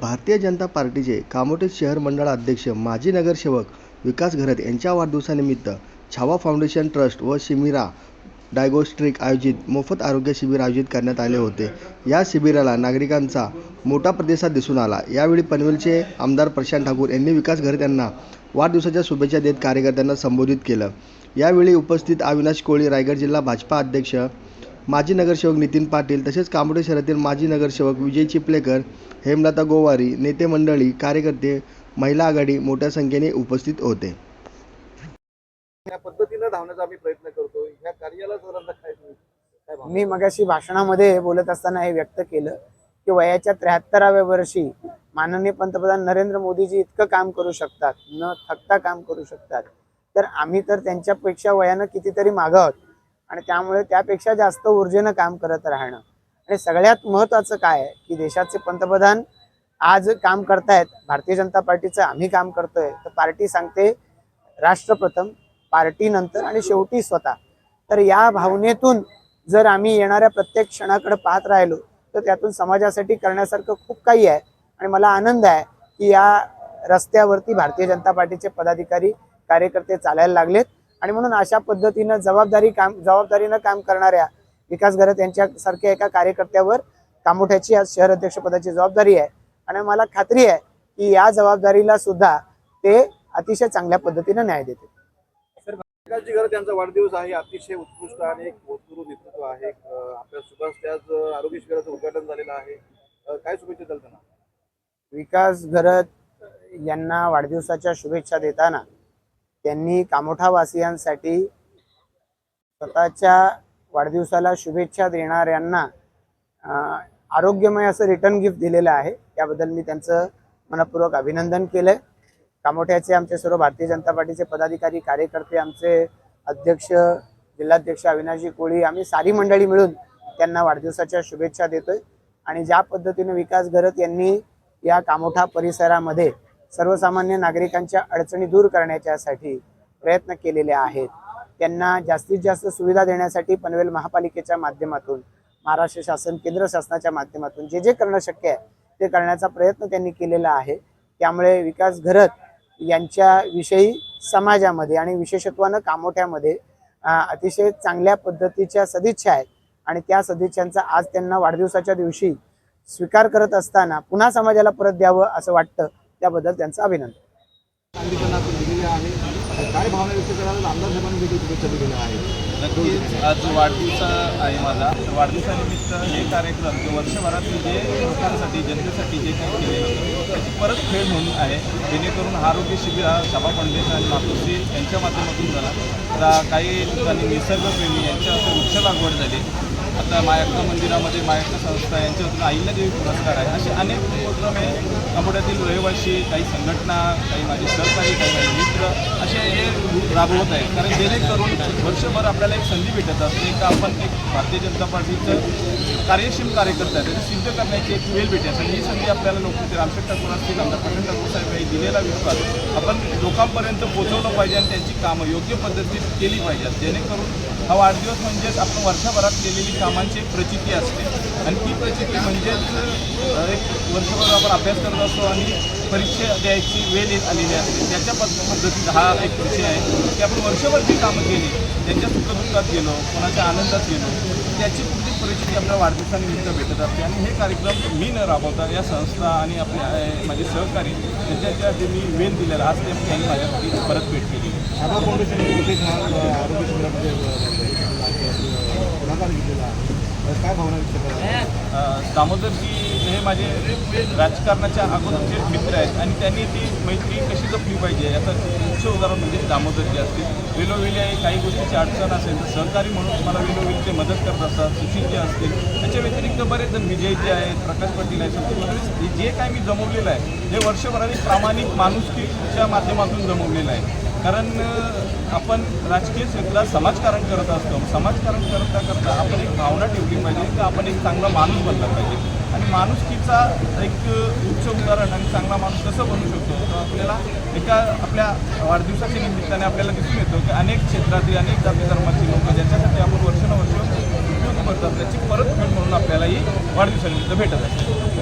भारतीय जनता पार्टीचे कामोठे शहर मंडळ अध्यक्ष माजी नगरसेवक विकास घरत यांच्या वाढदिवसानिमित्त छावा फाउंडेशन ट्रस्ट व शिमिरा डायगोस्ट्रिक आयोजित मोफत आरोग्य शिबिर आयोजित करण्यात आले होते. या शिबिराला नागरिकांचा मोठा प्रतिसाद दिसून आला. यावेळी पनवेलचे आमदार प्रशांत ठाकूर यांनी विकास घरत यांना वाढदिवसाच्या शुभेच्छा देत कार्यकर्त्यांना संबोधित केलं. यावेळी उपस्थित अविनाश कोळी रायगड जिल्हा भाजपा अध्यक्ष माजी नगरसेवक नितीन पाटील तसेच कामोठे शहरातील माजी नगरसेवक विजय चिपलेकर हेमलता गोवारी नेते मंडळी कार्यकर्ते महिला आघाडी मोठ्या संख्येने उपस्थित होते. या पद्धतीनं धावण्याचा आम्ही प्रयत्न करतो. ह्या कार्याला काय काय? मी मगाशी भाषणामध्ये बोलत असताना हे व्यक्त केलं की वयाच्या त्र्याहत्तराव्या वर्षी माननीय पंतप्रधान नरेंद्र मोदीजी इतकं काम करू शकतात न थकता काम करू शकतात. तर आम्ही तर त्यांच्यापेक्षा वयानं कितीतरी मागं आहोत. आणि त्यामुळे त्यापेक्षा जास्त ऊर्जेनं काम करत राहणं. आणि सगळ्यात महत्त्वाचं काय आहे की देशाचे पंतप्रधान आज काम करतायत भारतीय जनता पार्टीचं आम्ही काम करतोय तर पार्टी सांगते राष्ट्रप्रथम पार्टी नंतर आणि शेवटी स्वतः. तर या भावनेतून जर आम्ही येणाऱ्या प्रत्येक क्षणाकडे पाहत राहिलो तर त्यातून समाजासाठी करण्यासारखं खूप काही आहे. आणि मला आनंद आहे की या रस्त्यावरती भारतीय जनता पार्टीचे पदाधिकारी कार्यकर्ते चालायला लागलेत. आणि म्हणून अशा पद्धतीनं जबाबदारी काम जबाबदारीनं काम करणाऱ्या विकास घरत यांच्यासारख्या एका कार्यकर्त्यावर कामोठ्याची आज शहर अध्यक्षपदाची जबाबदारी आहे. आणि मला खात्री आहे की या जबाबदारीला सुद्धा ते अतिशय चांगल्या पद्धतीनं न्याय देतील. विकासजी घर त्यांचा वाढदिवस आहे अतिशय उत्कृष्ट आणि एक भूतपूर्व नेतृत्व आहे. आपल्या सुभाष ते आज अं, आरोग्य शिबिराचं उद्घाटन झालेलं आहे. काय शुभेच्छा द्याल त्यांना? विकास घरत यांना वाढदिवसाच्या शुभेच्छा देताना त्यांनी कामोठावासियांसाठी स्वतःच्या वाढदिवसाला शुभेच्छा देणाऱ्यांना आरोग्यमय असं रिटर्न गिफ्ट दिलेलं आहे. त्याबद्दल मी त्यांचं मनपूर्वक अभिनंदन केलंय. कामोठ्याचे आमचे सर्व भारतीय जनता पार्टीचे पदाधिकारी कार्यकर्ते आमचे अध्यक्ष जिल्हाध्यक्ष अविनाशजी कोळी आम्ही सारी मंडळी मिळून त्यांना वाढदिवसाच्या शुभेच्छा देतोय. आणि ज्या पद्धतीने विकास घरत यांनी या कामोठा परिसरामध्ये सर्वसामान्य नागरिकांच्या अडचणी दूर करण्याच्यासाठी प्रयत्न केलेले आहेत. त्यांना जास्तीत जास्त सुविधा देण्यासाठी पनवेल महापालिकेच्या माध्यमातून महाराष्ट्र शासन केंद्र शासनाच्या माध्यमातून जे जे करणं शक्य आहे ते करण्याचा प्रयत्न त्यांनी केलेला आहे. त्यामुळे विकास घरत यांच्याविषयी समाजामध्ये आणि विशेषत्वानं कामोठ्यामध्ये अतिशय चांगल्या पद्धतीच्या सदिच्छा आहेत. आणि त्या सदिच्छांचा आज त्यांना वाढदिवसाच्या दिवशी स्वीकार करत असताना पुन्हा समाजाला परत द्यावं असं वाटतं. त्याबद्दल त्यांचं अभिनंदन. आहे काय भावना व्यक्त करायला आमदार साहेबांनी देखील शुभेच्छा दिलेल्या आहेत नक्कीच आज वाढदिवस आहे माझा. तर वाढदिवसानिमित्त हे कार्यक्रम जे वर्षभरात जे लोकांसाठी जनतेसाठी जे काही केलेलं होतं त्याची परत फेड म्हणून आहे. जेणेकरून आरोग्य शिबिर हा सभा फाउंडेशन आणि मातोश्री यांच्या माध्यमातून झाला. तर काही ठिकाणी निसर्गप्रेमी यांच्या हस्ते वृक्ष लागवड झाली. आता मायाक्का मंदिरामध्ये मायाक्का संस्था यांच्या वतीनं आईला देवी पुरस्कार आहे. असे अनेक उपक्रम हे कंबोड्यातील रहिवासी काही संघटना काही माझे सहकारी काही माझे मित्र असे हे राबवत आहेत. कारण जेणेकरून वर्षभर आपल्याला एक संधी भेटत असते. का आपण एक भारतीय जनता पार्टीचं कार्यक्षम कार्यकर्ता आहे त्याची सिद्ध करण्याची एक वेळ भेटते. आणि ही संधी आपल्याला लोक रामशेठ ठाकूर असतील आमदार प्रवीण ठाकूर साहेब यांनी दिलेला विश्वास आपण लोकांपर्यंत पोचवलं पाहिजे आणि त्यांची कामं योग्य पद्धतीत केली पाहिजेत जेणेकरून हा वाढदिवस म्हणजेच आपण वर्षभरात केलेली कामांची एक प्रचिती असते. आणि ती प्रचिती म्हणजेच एक वर्षभर आपण अभ्यास करत असतो आणि परीक्षा द्यायची वेळ येत आलेली असते. त्याच्या पद्ध पद्धतीत हा एक विषय आहे. की आपण वर्षभर जी कामं केली त्यांच्या सुखदुःखात गेलो कोणाच्या आनंदात गेलो त्याची कुठली परिस्थिती आपल्या वाढदिवसानिमित्त भेटत असते. आणि हे कार्यक्रम मी न राबवता या संस्था आणि आपल्या माझे सहकारी त्यांच्या जे मी वेळ दिलेला. आज त्यांनी माझ्यासाठी परतफेड केली. पुढाकार घेतलेला काय भावना व्यक्त करा दामोदरजी हे माझे राजकारणाच्या अगोदरचे मित्र आहेत आणि त्यांनी ती मैत्री कशी जपली पाहिजे याचं मुख्य उदाहरण म्हणजे दामोदरजी असतील. वेलोवेली आहे काही गोष्टीची अडचण असेल तर सहकारी म्हणून मला वेलोवेली ते मदत करत असतात सुशीलजी असतील. त्याच्या व्यतिरिक्त बरेच जण विजयजी आहेत प्रकाश पाटील आहेत. संतोष फडणवीस जे काय मी जमवलेलं आहे हे वर्षभराने प्रामाणिक माणुसकीच्या माध्यमातून जमवलेलं आहे. कारण आपण राजकीय क्षेत्रात समाजकारण करत असतो. समाजकारण करता करता आपण एक भावना ठेवली पाहिजे की आपण एक चांगला माणूस बनला पाहिजे. आणि माणुसकीचा एक उच्च उदाहरण आणि चांगला माणूस कसं बनू शकतो? तर आपल्याला एका आपल्या वाढदिवसाच्या निमित्ताने आपल्याला दिसून येतो की अनेक क्षेत्रातील अनेक जाती धर्माची लोक ज्याच्यासाठी आपण वर्षानुवर्ष उपयोग करतात त्याची परतफेड म्हणून आपल्याला ही वाढदिवसानिमित्त भेटत असते.